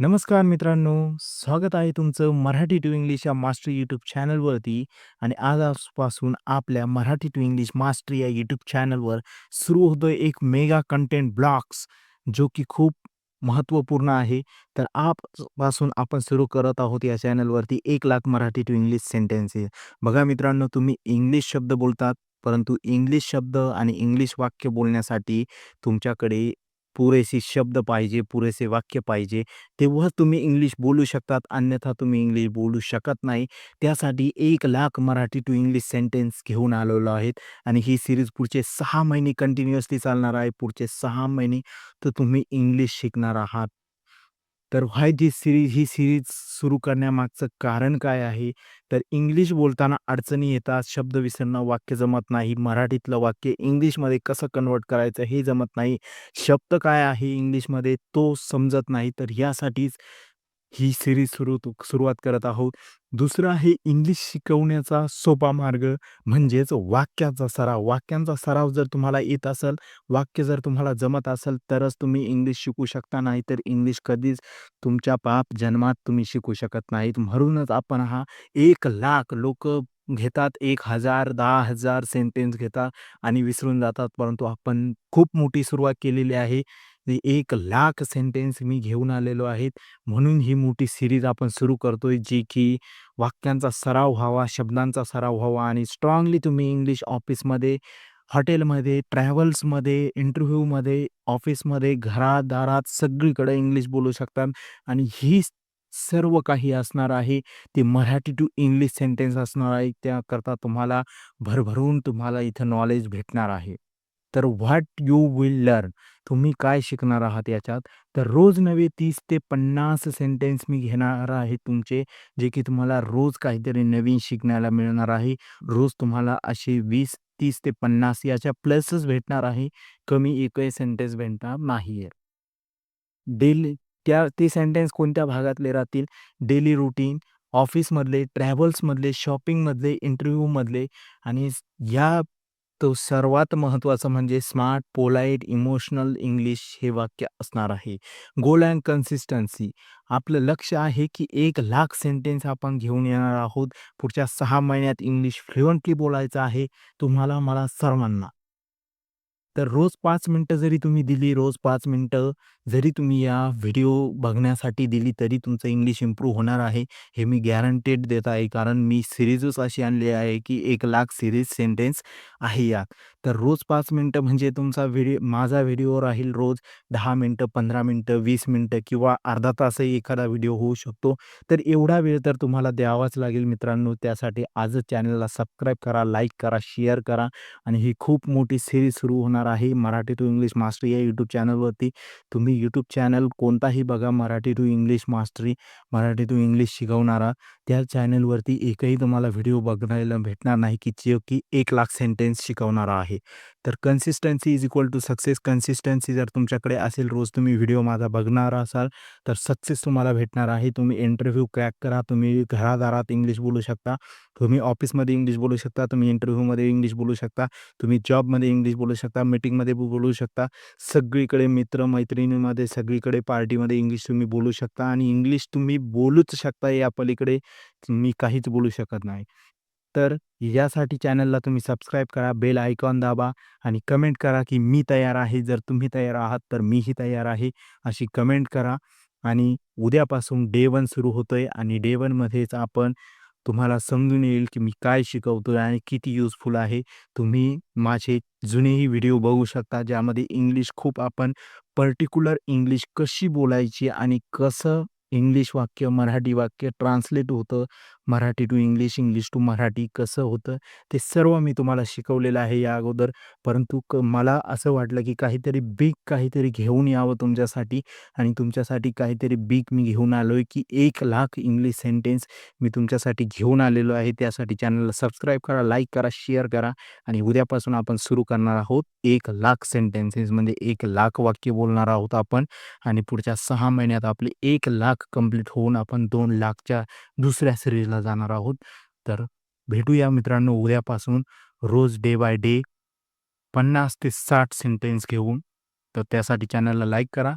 नमस्कार मित्रांनो, स्वागत आहे तुमचं मराठी टू इंग्लिश या मास्टर यूट्यूब चॅनलवरती आणि आजपासून आपल्या मराठी टू इंग्लिश मास्टर या यूट्यूब चॅनलवर सुरू होतोय एक मेगा कंटेंट ब्लॉक्स जो की खूप महत्त्वपूर्ण आहे. तर आजपासून आपण सुरू करत आहोत या चॅनलवरती एक lakh Marathi to English sentences. बघा मित्रांनो, तुम्ही इंग्लिश शब्द बोलतात, परंतु इंग्लिश शब्द आणि इंग्लिश वाक्य बोलण्यासाठी तुमच्याकडे पुरेसे शब्द पाहिजे, पुरेसे वाक्य पाहिजे. तेव्हा तुम्ही इंग्लिश बोलू शकतात, अन्यथा तुम्ही इंग्लिश बोलू शकत नाही. त्यासाठी एक lakh Marathi to English sentence घेऊन आलेलो आहेत आणि ही सिरीज पुढचे सहा महिने कंटिन्युअसली चालणार आहे. पुढचे सहा महिने तर तुम्ही इंग्लिश शिकणार आहात. तर व्हाय जी सिरीज ही सिरीज सुरू करण्यामागचं कारण काय आहे? तर इंग्लिश बोलताना अडचणी येतात, शब्द विसरणं, वाक्य जमत नाही, मराठीतलं वाक्य इंग्लिशमध्ये कसं कन्व्हर्ट करायचं हे जमत नाही, शब्द काय आहे इंग्लिशमध्ये तो समजत नाही. तर यासाठीच ही सिरीज सुरू सुरुवात करत आहोत. दुसरं आहे इंग्लिश शिकवण्याचा सोपा मार्ग म्हणजेच वाक्याचा सराव. वाक्यांचा सराव जर तुम्हाला येत असेल, वाक्य जर तुम्हाला जमत असेल, तरच तुम्ही इंग्लिश शिकू शकता, नाहीतर इंग्लिश कधीच तुमच्या पाप जन्मात तुम्ही शिकू शकत नाहीत. म्हणूनच आपण हा एक लाख लोक घेतात एक हजार दहा हजार सेंटेन्स घेतात आणि विसरून जातात. परंतु आपण खूप मोठी सुरुवात केलेली आहे. एक लाख सेंटेन्स मी घेऊन आलेलो आहेत म्हणून ही मोठी सिरीज आपण सुरू करतोय, जी की वाक्यांचा सराव व्हावा, शब्दांचा सराव व्हावा आणि स्ट्राँगली तुम्ही इंग्लिश ऑफिसमध्ये, हॉटेलमध्ये, ट्रॅव्हल्समध्ये, इंटरव्ह्यूमध्ये, ऑफिसमध्ये, घरादारात सगळीकडे इंग्लिश बोलू शकतात आणि ही सर्व काही असणार आहे ते मराठी टू इंग्लिश सेंटेन्स असणार आहे. त्याकरता तुम्हाला भरभरून तुम्हाला इथं नॉलेज भेटणार आहे. तर व्हॉट यू विल लर्न तुम्ही काय शिकणार आहात याच्यात? तर रोज नवे तीस ते 50 सेंटेन्स मी घेणार आहे तुमचे, जे की तुम्हाला रोज काहीतरी नवीन शिकण्याला मिळणार आहे. रोज तुम्हाला असे वीस तीस ते 50 याच्या प्लसच भेटणार आहे. कमी एकही सेंटेन्स भेटणार नाही आहे डेली त्या ते सेंटेन्स कोणत्या भागातले राहतील? डेली रूटीन, ऑफिसमधले, ट्रॅव्हल्समधले, शॉपिंगमधले, इंटरव्ह्यूमधले आणि या तो सर्वात महत्त्वाचं म्हणजे स्मार्ट, पोलाईट, इमोशनल इंग्लिश हे वाक्य असणार आहे. गोल अँड कन्सिस्टन्सी आपलं लक्ष आहे की एक लाख सेंटेन्स आपण घेऊन येणार आहोत. पुढच्या 6 महिन्यात इंग्लिश फ्लुएंटली बोलायचं आहे तुम्हाला, मला सर्वांना. तर रोज पाच मिनिटं जरी तुम्ही दिली, रोज पाच मिनिटं जरी तुम्ही या व्हिडिओ बघण्यासाठी दिली, तरी तुमचं इंग्लिश इम्प्रूव्ह होणार आहे. हे मी गॅरंटेड देत आहे. कारण मी सिरीजच अशी आणली आहे की एक लाख सिरीज सेंटेन्स आहे यात. तर रोज पाच मिनिटं म्हणजे तुमचा व्हिडिओ माझा व्हिडिओ राहील रोज दहा मिनटं पंधरा मिनटं वीस मिनटं किंवा अर्धा तासही एखादा व्हिडिओ होऊ शकतो. तर एवढा वेळ तर तुम्हाला द्यावाच लागेल मित्रांनो. त्यासाठी आजच चॅनलला सबस्क्राईब करा, लाईक करा, शेअर करा आणि ही खूप मोठी सिरीज सुरू होणार आहे मराठी टू इंग्लिश मास्टरी या यूट्यूब चॅनलवरती. तुम्ही यूट्यूब चॅनल कोणताही बघा Marathi to English mastery, Marathi to English शिकवणारा. त्या चॅनलवरती एकही तुम्हाला व्हिडिओ बघायला भेटणार नाही की जो की एक लाख सेंटेन्स शिकवणारा आहे. तर consistency is equal to success. Consistency जर तुमच्याकडे असेल, रोज तुम्ही व्हिडिओ माझा बघणार असाल, तर सक्सेस तुम्हाला भेटणार आहे. तुम्ही इंटरव्ह्यू क्रॅक करा, तुम्ही घरादारात इंग्लिश बोलू शकता, तुम्ही ऑफिसमध्ये इंग्लिश बोलू शकता, तुम्ही इंटरव्ह्यूमध्ये इंग्लिश बोलू शकता, तुम्ही जॉबमध्ये इंग्लिश बोलू शकता, मीटिंगमध्ये बोलू शकता. सगळीकडे मित्र-मैत्रिणीमध्ये, सगळीकडे पार्टीमध्ये इंग्लिश तुम्ही बोलू शकता आणि इंग्लिश तुम्ही बोलूच शकता. या पलीकडे मी काहीच बोलू शकत नाही. तर यासाठी चॅनलला तुम्ही सबस्क्राईब करा, बेल आयकॉन दाबा आणि कमेंट करा की मी तयार आहे. जर तुम्ही तयार आहात, तर मीही तयार आहे. अशी कमेंट करा आणि उद्यापासून डे वन सुरू होतोय आणि डे वनमध्येच आपण तुम्हाला समजून येईल की मी काय शिकवतो आहे आणि किती युजफुल आहे. तुम्ही माझे जुनेही व्हिडिओ बघू शकता, ज्यामध्ये इंग्लिश खूप आपण पर्टिक्युलर इंग्लिश कशी बोलायची आणि कसं इंग्लिश वाक्य, मराठी वाक्य ट्रान्सलेट होतं, Marathi to English, English to Marathi कसं होतं, ते सर्व मी तुम्हाला शिकवलेलं आहे या अगोदर. परंतु क मला असं वाटलं की काहीतरी बिग काहीतरी घेऊन यावं तुमच्यासाठी आणि तुमच्यासाठी काहीतरी बिग मी घेऊन आलो आहे की एक लाख इंग्लिश सेंटेन्स मी तुमच्यासाठी घेऊन आलेलो आहे. त्यासाठी चॅनलला सबस्क्राईब करा, लाईक करा, शेअर करा आणि उद्यापासून आपण सुरू करणार आहोत एक लाख सेंटेन्सेस म्हणजे एक लाख वाक्य बोलणार आहोत आपण आणि पुढच्या सहा महिन्यात आपले एक लाख कंप्लीट होऊन आपण दोन लाखच्या दुसऱ्या सीरीजला जाणार आहोत. तर भेटूया मित्रांनो उद्यापासून रोज डे बाय डे 50 ते साठ सेंटेन्स घेऊन. तर त्यासाठी चॅनलला लाईक करा,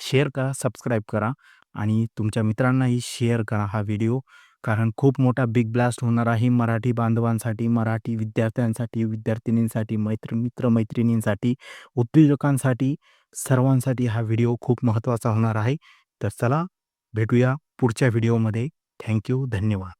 शेअर करा, सबस्क्राईब करा. आणि तुमच्या मित्रांनाही शेअर करा हा व्हिडिओ. कारण खूप मोठा बिग ब्लास्ट होणार आहे मराठी बांधवांसाठी, मराठी विद्यार्थ्यांसाठी, विद्यार्थिनींसाठी, मैत्र मित्र-मैत्रिणींसाठी, उद्योजकांसाठी, सर्वांसाठी हा व्हिडिओ खूप महत्त्वाचा होणार आहे. तर चला भेटूया पुढच्या व्हिडिओमध्ये. थँक्यू धन्यवाद.